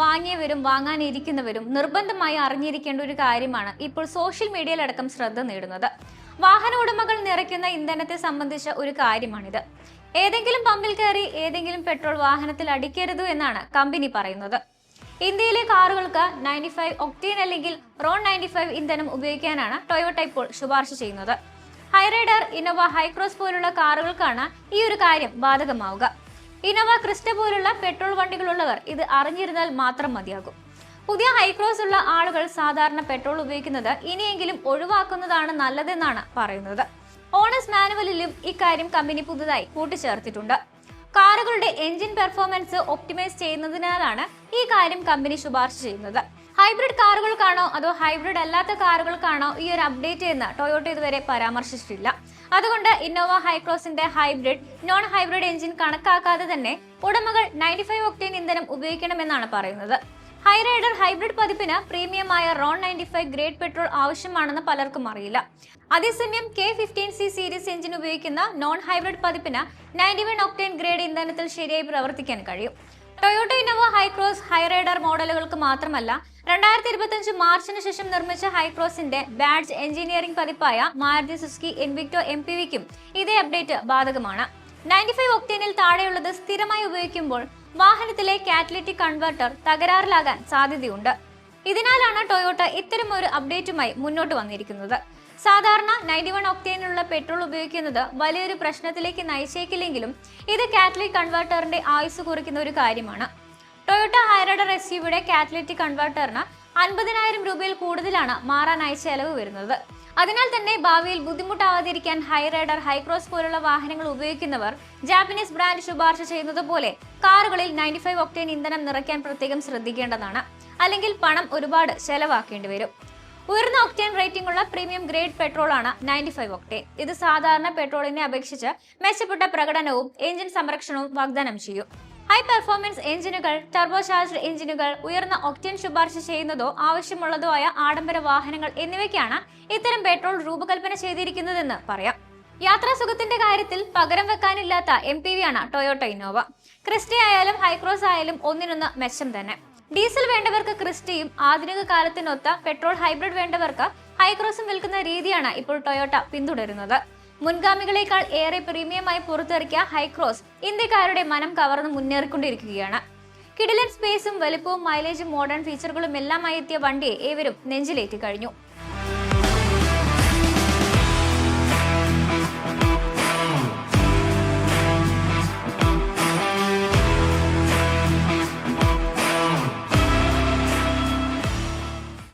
വാങ്ങിയവരും വാങ്ങാനിരിക്കുന്നവരും നിർബന്ധമായി അറിഞ്ഞിരിക്കേണ്ട ഒരു കാര്യമാണ് ഇപ്പോൾ സോഷ്യൽ മീഡിയയിലടക്കം ശ്രദ്ധ നേടുന്നത്. വാഹന ഉടമകൾ നിറയ്ക്കുന്ന ഇന്ധനത്തെ സംബന്ധിച്ച ഒരു കാര്യമാണിത്. ഏതെങ്കിലും പമ്പിൽ കയറി ഏതെങ്കിലും പെട്രോൾ വാഹനത്തിൽ അടിക്കരുത് എന്നാണ് കമ്പനി പറയുന്നത്. ഇന്ത്യയിലെ കാറുകൾക്ക് നയന്റി ഫൈവ് ഒക്ടീൻ അല്ലെങ്കിൽ റോൺ നയന്റി ഫൈവ് ഇന്ധനം ഉപയോഗിക്കാനാണ് ടൊയോട്ട ഇപ്പോൾ ശുപാർശ ചെയ്യുന്നത്. ഹൈറൈഡർ ഇന്നോവ ഹൈക്രോസ് പോലുള്ള കാറുകൾക്കാണ് ഈ ഒരു കാര്യം ബാധകമാവുക. ഇന്നോവ ക്രിസ്റ്റ പോലുള്ള പെട്രോൾ വണ്ടികളുള്ളവർ ഇത് അറിഞ്ഞിരുന്നാൽ മാത്രം മതിയാകും. പുതിയ ഹൈക്രോസ് ഉള്ള ആളുകൾ സാധാരണ പെട്രോൾ ഉപയോഗിക്കുന്നത് ഇനിയെങ്കിലും ഒഴിവാക്കുന്നതാണ് നല്ലതെന്നാണ് പറയുന്നത്. ഓണസ് മാനുവലിലും ഇക്കാര്യം കമ്പനി പുതുതായി കൂട്ടിച്ചേർത്തിട്ടുണ്ട്. കാറുകളുടെ എഞ്ചിൻ പെർഫോമൻസ് ഒപ്റ്റിമൈസ് ചെയ്യുന്നതിനാലാണ് ഈ കാര്യം കമ്പനി ശുപാർശ ചെയ്യുന്നത്. ഹൈബ്രിഡ് കാറുകൾക്കാണോ അതോ ഹൈബ്രിഡ് അല്ലാത്ത കാറുകൾക്കാണോ ഈ ഒരു അപ്ഡേറ്റ് എന്ന് ടൊയോട്ട ഇതുവരെ പരാമർശിച്ചിട്ടില്ല. അതുകൊണ്ട് ഇന്നോവ ഹൈക്രോസിന്റെ ഹൈബ്രിഡ് നോൺ ഹൈബ്രിഡ് എഞ്ചിൻ കണക്കാക്കാതെ തന്നെ ഉടമകൾ നയന്റി ഫൈവ് ഒക്ടേൻ ഇന്ധനം ഉപയോഗിക്കണമെന്നാണ് പറയുന്നത്. ഹൈറൈഡർ ഹൈബ്രിഡ് പതിപ്പിന് പ്രീമിയമായ RON ninety five grade petrol ആവശ്യമാണെന്ന് പലർക്കും അറിയില്ല. അതേസമയം K fifteen C series engine ഉപയോഗിക്കുന്ന നോൺ ഹൈബ്രിഡ് പതിപ്പിന് നയന്റി വൺ ഒക്ടേൻ ഗ്രേഡ് ഇന്ധനത്തിൽ ശരിയായി പ്രവർത്തിക്കാൻ കഴിയും. ടൊയോട്ട ഇന്നോവ ഹൈക്രോസ് ഹൈറൈഡർ മോഡലുകൾക്ക് മാത്രമല്ല രണ്ടായിരത്തി ഇരുപത്തിയഞ്ച് മാർച്ചിന് ശേഷം നിർമ്മിച്ച ഹൈക്രോസിന്റെ badge engineering പതിപ്പായ Maruti Suzuki Invicto M P വിക്കും ഇതേ അപ്ഡേറ്റ് ബാധകമാണ്. നയന്റി ഫൈവ് ഒക്ടേനിൽ താഴെയുള്ളത് സ്ഥിരമായി ഉപയോഗിക്കുമ്പോൾ വാഹനത്തിലെ കാറ്റലിറ്റിക് കൺവെർട്ടർ തകരാറിലാകാൻ സാധ്യതയുണ്ട്. ഇതിനാലാണ് ടൊയോട്ട ഇത്തരം ഒരു അപ്ഡേറ്റുമായി മുന്നോട്ട് വന്നിരിക്കുന്നത്. സാധാരണ നയന്റി വൺ ഒക്ടേനുള്ള പെട്രോൾ ഉപയോഗിക്കുന്നത് വലിയൊരു പ്രശ്നത്തിലേക്ക് നയിച്ചേക്കില്ലെങ്കിലും ഇത് കാറ്റലിക് കൺവെർട്ടറിന്റെ ആയുസ് കുറയ്ക്കുന്ന ഒരു കാര്യമാണ്. ടൊയോട്ട ഹൈറൈഡർ എസ് യുടെ കാറ്റലിറ്റിക് കൺവെർട്ടറിന് അൻപതിനായിരം രൂപയിൽ കൂടുതലാണ് മാറാനായി ചെലവ് വരുന്നത്. അതിനാൽ തന്നെ ഭാവിയിൽ ബുദ്ധിമുട്ടാവാതിരിക്കാൻ ഹൈറൈഡർ ഹൈക്രോസ് പോലുള്ള വാഹനങ്ങൾ ഉപയോഗിക്കുന്നവർ ജാപ്പനീസ് ബ്രാൻഡ് ശുപാർശ ചെയ്യുന്നത് പോലെ കാറുകളിൽ നയന്റി ഫൈവ് ഒക്ടേൻ ഇന്ധനം നിറയ്ക്കാൻ പ്രത്യേകം ശ്രദ്ധിക്കേണ്ടതാണ്. അല്ലെങ്കിൽ പണം ഒരുപാട് ചെലവാക്കേണ്ടി വരും. ഉയർന്ന ഒക്ടേൻ റേറ്റിംഗ് ഉള്ള പ്രീമിയം ഗ്രേഡ് പെട്രോൾ ആണ് നയന്റി ഫൈവ് ഒക്ടേൻ. ഇത് സാധാരണ പെട്രോളിനെ അപേക്ഷിച്ച് മെച്ചപ്പെട്ട പ്രകടനവും എഞ്ചിൻ സംരക്ഷണവും വാഗ്ദാനം ചെയ്യും. ഹൈ പെർഫോമൻസ് എഞ്ചിനുകൾ ടർബോചാർജ്ഡ് എഞ്ചിനുകൾ ഉയർന്ന ഒക്ടേൻ ശുപാർശ ചെയ്യുന്നതോ ആവശ്യമുള്ളതോ ആയ ആഡംബര വാഹനങ്ങൾ എന്നിവയ്ക്കാണ് ഇത്തരം പെട്രോൾ രൂപകൽപ്പന ചെയ്തിരിക്കുന്നതെന്ന് പറയാം. യാത്രാസുഖത്തിന്റെ കാര്യത്തിൽ പകരം വെക്കാനില്ലാത്ത എം പി വി ആണ് ടൊയോട്ട ഇന്നോവ ക്രിസ്റ്റ ആയാലും ഹൈക്രോസ് ആയാലും ഒന്നിനൊന്ന് മെച്ചം തന്നെ. ഡീസൽ വേണ്ടവർക്ക് ക്രിസ്റ്റയും ആധുനിക കാലത്തിനൊത്ത പെട്രോൾ ഹൈബ്രിഡ് വേണ്ടവർക്ക് ഹൈക്രോസും വിൽക്കുന്ന രീതിയാണ് ഇപ്പോൾ ടൊയോട്ട പിന്തുടരുന്നത്. മുൻഗാമികളെക്കാൾ ഏറെ പ്രീമിയമായി പുറത്തിറക്കിയ ഹൈക്രോസ് ഇന്ത്യക്കാരുടെ മനം കവർന്ന് മുന്നേറിക്കൊണ്ടിരിക്കുകയാണ്. കിടിലൻ സ്പേസും വലിപ്പവും മൈലേജും മോഡേൺ ഫീച്ചറുകളും എല്ലാമായി എത്തിയ വണ്ടിയെ ഏവരും നെഞ്ചിലേറ്റി കഴിഞ്ഞു.